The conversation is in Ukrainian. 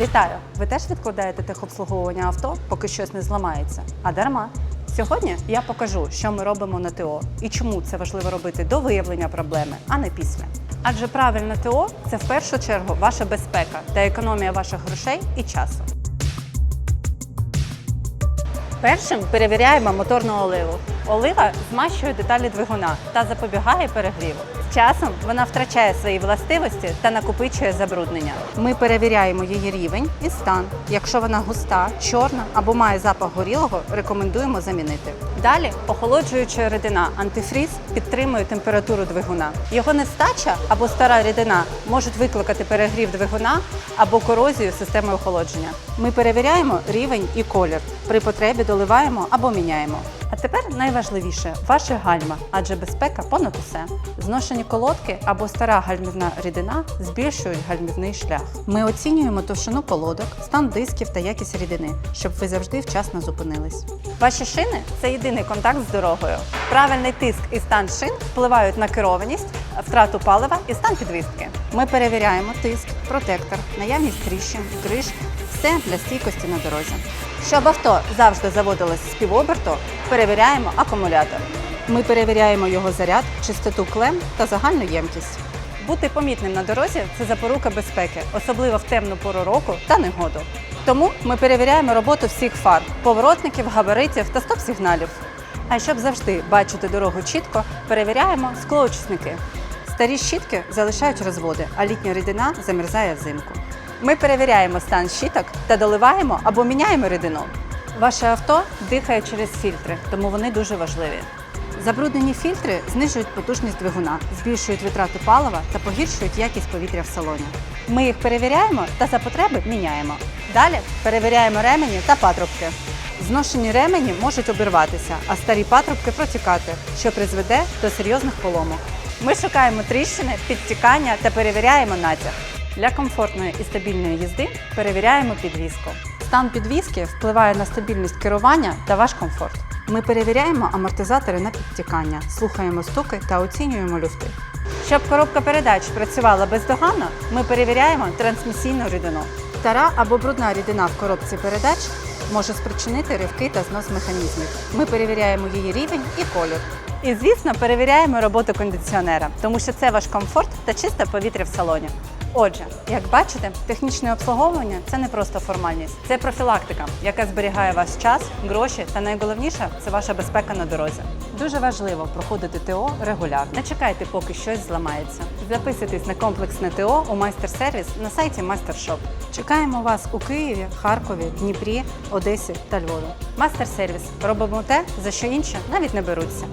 Вітаю! Ви теж відкладаєте техобслуговування авто, поки щось не зламається? А дарма. Сьогодні я покажу, що ми робимо на ТО і чому це важливо робити до виявлення проблеми, а не після. Адже правильне ТО це в першу чергу ваша безпека та економія ваших грошей і часу. Першим перевіряємо моторну оливу. Олива змащує деталі двигуна та запобігає перегріву. Часом вона втрачає свої властивості та накопичує забруднення. Ми перевіряємо її рівень і стан. Якщо вона густа, чорна або має запах горілого, рекомендуємо замінити. Далі охолоджуюча рідина антифріз підтримує температуру двигуна. Його нестача або стара рідина можуть викликати перегрів двигуна або корозію системи охолодження. Ми перевіряємо рівень і колір. При потребі доливаємо або міняємо. А тепер найважливіше ваші гальма, адже безпека понад усе. Зношені колодки або стара гальмівна рідина збільшують гальмівний шлях. Ми оцінюємо товщину колодок, стан дисків та якість рідини, щоб ви завжди вчасно зупинились. Ваші шини це єдиний контакт з дорогою. Правильний тиск і стан шин впливають на керованість, втрату палива і стан підвіски. Ми перевіряємо тиск, протектор, наявність тріщин, криш, все для стійкості на дорозі. Щоб авто завжди заводилось з перевіряємо акумулятор. Ми перевіряємо його заряд, чистоту клем та загальну ємкість. Бути помітним на дорозі це запорука безпеки, особливо в темну пору року та негоду. Тому ми перевіряємо роботу всіх фар, поворотників, габаритів та стоп-сигналів. А щоб завжди бачити дорогу чітко, перевіряємо склоочисники. Старі щітки залишають розводи, а літня рідина замерзає взимку. Ми перевіряємо стан щіток та доливаємо або міняємо рідину. Ваше авто дихає через фільтри, тому вони дуже важливі. Забруднені фільтри знижують потужність двигуна, збільшують витрати палива та погіршують якість повітря в салоні. Ми їх перевіряємо та за потреби міняємо. Далі перевіряємо ремені та патрубки. Зношені ремені можуть обірватися, а старі патрубки протікати, що призведе до серйозних поломок. Ми шукаємо тріщини, підтікання та перевіряємо натяг. Для комфортної і стабільної їзди перевіряємо підвіску. Стан підвіски впливає на стабільність керування та ваш комфорт. Ми перевіряємо амортизатори на підтікання, слухаємо стуки та оцінюємо люфти. Щоб коробка передач працювала бездоганно, ми перевіряємо трансмісійну рідину. Стара або брудна рідина в коробці передач може спричинити ривки та знос механізмів. Ми перевіряємо її рівень і колір. І, звісно, перевіряємо роботу кондиціонера, тому що це ваш комфорт та чисте повітря в салоні. Отже, як бачите, технічне обслуговування це не просто формальність, це профілактика, яка зберігає ваш час, гроші та найголовніше це ваша безпека на дорозі. Дуже важливо проходити ТО регулярно. Не чекайте, поки щось зламається. Записуйтесь на комплексне ТО у майстер-сервіс на сайті Майстершоп. Чекаємо вас у Києві, Харкові, Дніпрі, Одесі та Львові. Майстер-сервіс робимо те, за що інші навіть не беруться.